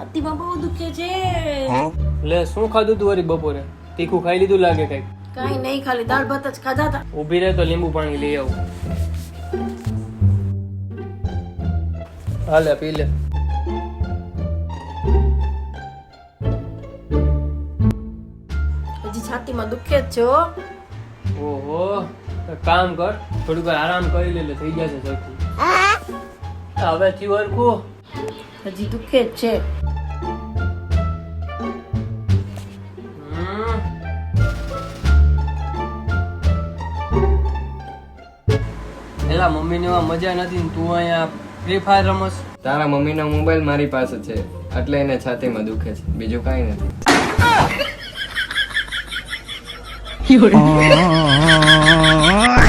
છાતીમાં બહુ દુખે છે. લે શું ખાધું તું વરી બપોરે? તીખું ખાઈ લીધું લાગે કંઈક? કઈ નહીં ખાલી દાળ ભાત જ ખાધા હતા. ઊભી રહે તો લીંબુ પાણી લઈ આવું. હાલે પી લે. હજી છાતીમાં દુખે જ છે ઓહો કામ કર થોડીક આરામ કરી લે એટલે થઈ જશે સરખું હવે થી હરખું? હજી દુખે જ છે. એલા મમ્મીને એમાં મજા નથી ને તું અહીંયા ફ્રી ફાયર રમસ. તારા મમ્મીનો મોબાઈલ મારી પાસે છે એટલે એને છાતીમાં દુખે છે. બીજું કાંઈ નથી.